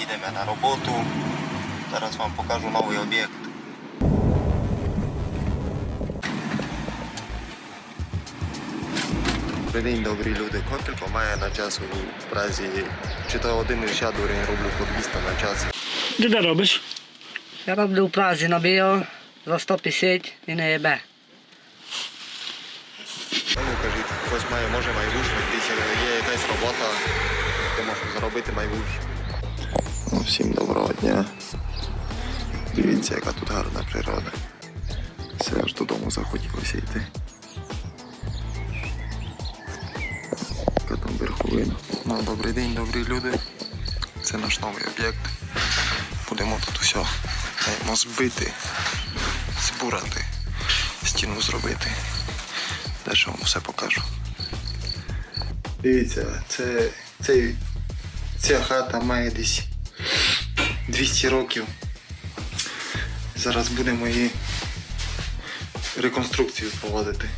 їдемо на роботу. Зараз вам покажу новий об'єкт. Добрий день, добрі люди. Котелько має на час у Празі чи то один час дурень роблю по 200 на час. Ти де робиш? Я роблю в Празі на біо за 150 і не єбе. Ну, кажіть, хтось має, може майбутнє, є якась робота, де можна заробити майбутнє. Ну, всім доброго дня. Дивіться, яка тут гарна природа. Все аж додому захотілося йти. Яка там верховина. Ну, добрий день, добрі люди. Це наш новий об'єкт. Будемо тут усе маємо збити, збурати, стіну зробити. Далі вам все покажу. Дивіться, це, це, ця хата має десь 200 років. Зараз будемо її реконструкцію проводити.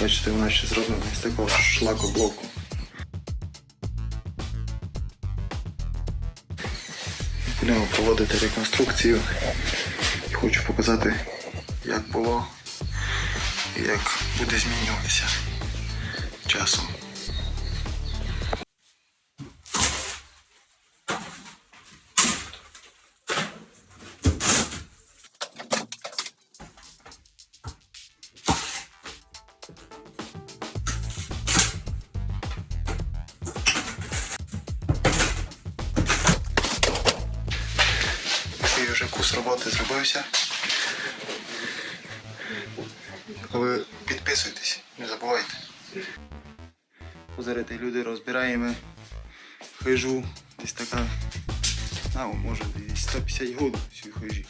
Бачите, вона ще зроблена з такого шлакоблоку. Будемо проводити реконструкцію. І хочу показати, як було і як буде змінюватися часом. Вже курс роботи зробився. Ви підписуйтесь, не забувайте. Позарити люди розбираємо хижу, десь така, а, може десь 150 год всю хижі.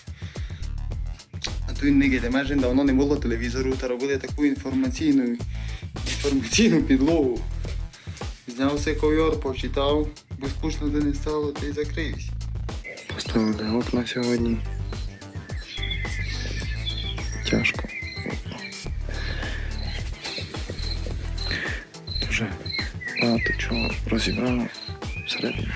А тут не майже давно не було телевізору, та робили таку інформаційну, інформаційну підлогу. Знявся ковьор, почитав, бо скучно де не стало, та й закрився. Поставили окна сьогодні. Тяжко. Дуже багато чого розібрали всередині.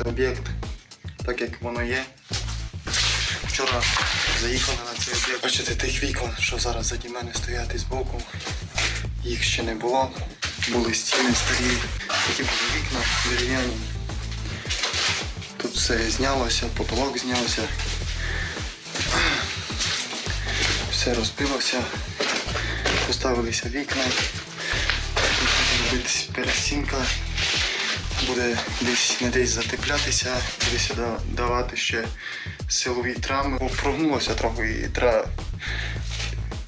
Показати об'єкт, так як воно є. Вчора заїхали на цей об'єкт. Бачите тих вікон, що зараз заді мене стоять з боку. Їх ще не було. Були стіни старі, такі були вікна дерев'яні. Тут все знялося, потолок знявся. Все розбилося, поставилися вікна, робитися перестінка буде десь не десь затеплятися, буде давати ще силові травми. Прогнулося трохи і треба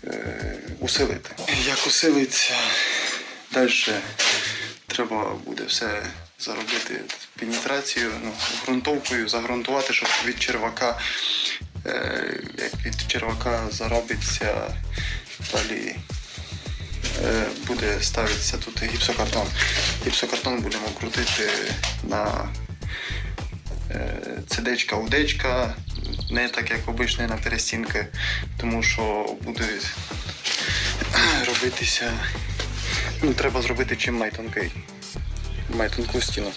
е, усилити. Як усилиться, далі треба буде все заробити пенетрацію, ну, ґрунтовкою, загрунтувати, щоб від червака, е, як від червака заробиться далі буде ставитися тут гіпсокартон. Гіпсокартон будемо крутити на е, цедечка удечка, не так як обичний на перестінки, тому що буде робитися. Ну, треба зробити чим найтонкий. Найтонку стіну.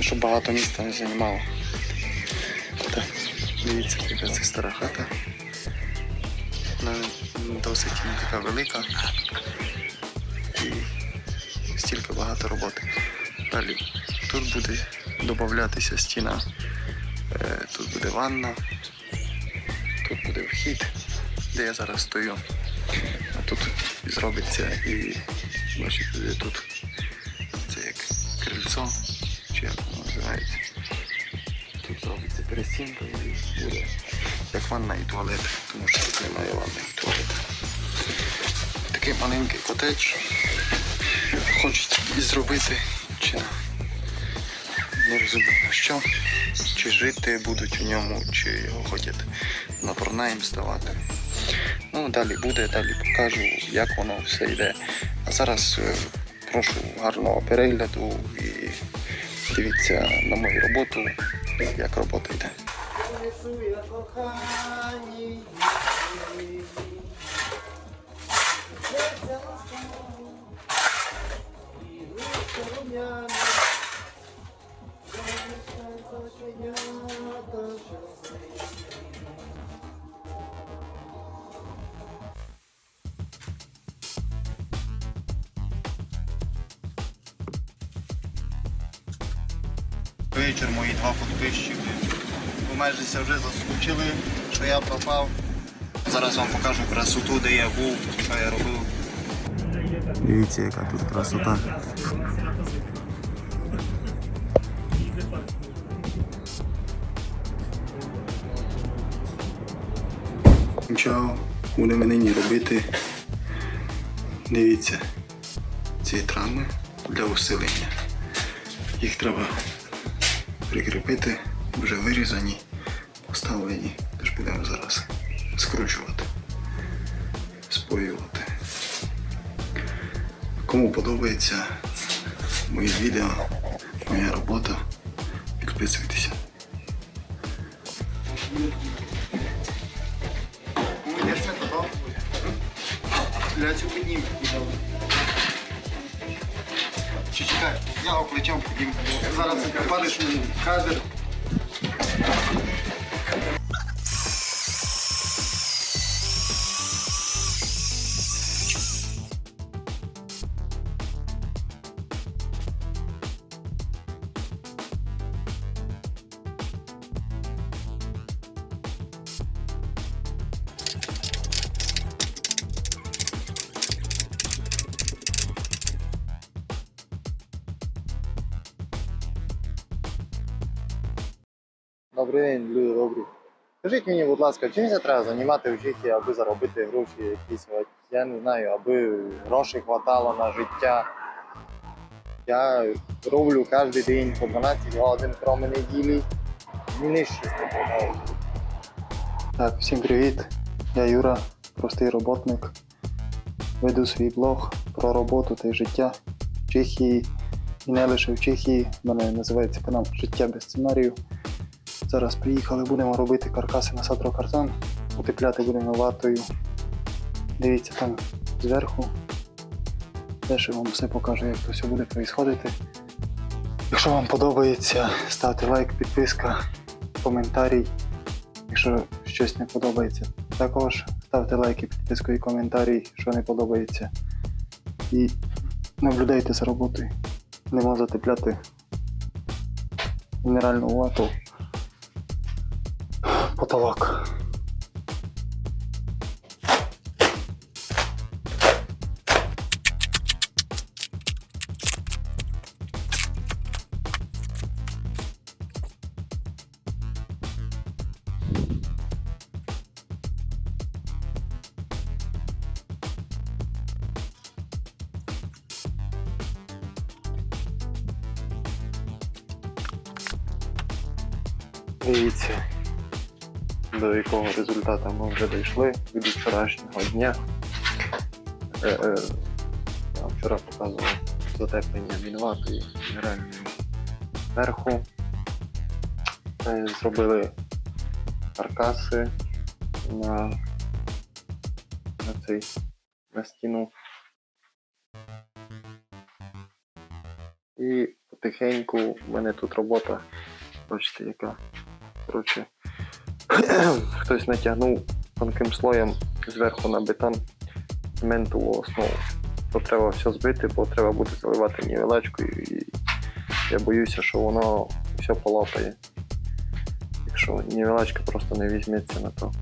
Щоб багато міста не займало. Так, дивіться, яка це стара хата. Вона досить така велика і стільки багато роботи. Далі тут буде додатися стіна, е, тут буде ванна, тут буде вхід, де я зараз стою. А тут зробиться і бачите, тут це як крильцо, чи як воно називається. Тут зробиться перестінка і буде як ванна і туалет, тому що тут немає ванни маленький котедж. Хочуть і зробити чи не розумію, що. Чи жити будуть у ньому, чи його хочуть на пронайм ставати. Ну, далі буде, далі покажу, як воно все йде. А зараз е, прошу гарного перегляду і дивіться на мою роботу, як робота йде. Вечір мої два підписчики. Майже вже заскучили, що я пропав. Зараз вам покажу красоту, де я був, що я робив. Дивіться, яка тут красота. Чао, будемо нині робити. Дивіться, ці трами для усилення. Їх треба прикріпити, вже вирізані, поставлені. Тож будемо зараз скручувати, споювати. Кому подобається мої відео, моя робота, підписуйтеся. Я цю піднім Чи чекай, я його плечом піднім. Зараз попадеш мені кадр. Добрий день, люди добрі. Скажіть мені, будь ласка, чим я треба займати в житті, аби заробити гроші якісь, я не знаю, аби грошей хватало на життя. Я роблю кожен день по 12 годин, крім неділі. Так, всім привіт. Я Юра, простий роботник. Веду свій блог про роботу та життя в Чехії. І не лише в Чехії. Мене називається канал Життя без сценарію. Зараз приїхали, будемо робити каркаси на сатрокартон. Утепляти будемо ватою. Дивіться там зверху. Теж вам все покажу, як то все буде відбуватися. Якщо вам подобається, ставте лайк, підписка, коментарій. Якщо щось не подобається, також ставте лайки, підписку і коментарі, що не подобається. І наблюдайте за роботою. Нема затепляти мінеральну вату. Потолок. Дивіться, до якого результату ми вже дійшли від вчорашнього дня. Е, е, я вчора показував затеплення мінватою мінеральною зверху. Е, Зробили каркаси на, на цей на стіну. І потихеньку в мене тут робота, бачите, яка. Коротше, хтось натягнув тонким слоєм зверху на бетон цементову основу. То треба все збити, бо треба буде заливати нівелечкою і я боюся, що воно все полопає. Якщо нівелечка просто не візьметься на то.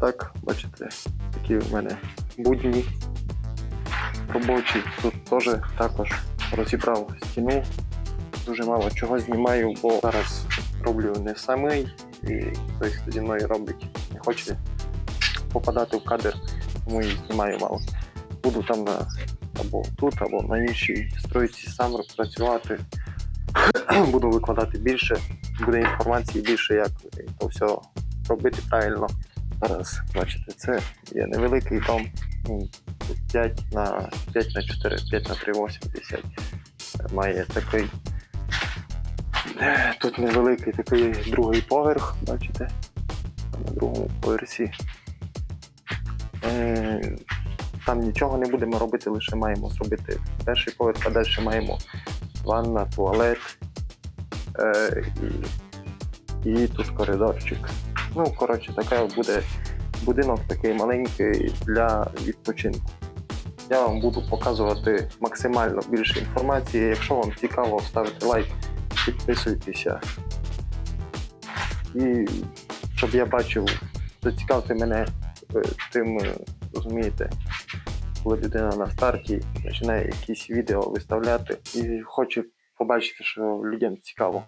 Так, бачите, такі в мене будні робочі. Тут теж також розібрав стіну. Дуже мало чого знімаю, бо зараз роблю не самий, і хтось хто зі мною робить, не хоче попадати в кадр, тому і знімаю мало. Буду там або тут, або на іншій стройці сам працювати. буду викладати більше, буде інформації більше, як то все робити правильно. Зараз, бачите, це є невеликий дом, ну, 5 на 5 на 4, 5 на 3,80. Має такий. Тут невеликий такий другий поверх, бачите? На другому поверсі. Е, Там нічого не будемо робити, лише маємо зробити перший поверх, а далі маємо ванна, туалет е, і, і тут коридорчик. Ну, коротше, така буде будинок такий маленький для відпочинку. Я вам буду показувати максимально більше інформації. Якщо вам цікаво, ставте лайк, підписуйтеся. І щоб я бачив, зацікавте мене е, тим, е, розумієте, коли людина на старті починає якісь відео виставляти і хоче побачити, що людям цікаво.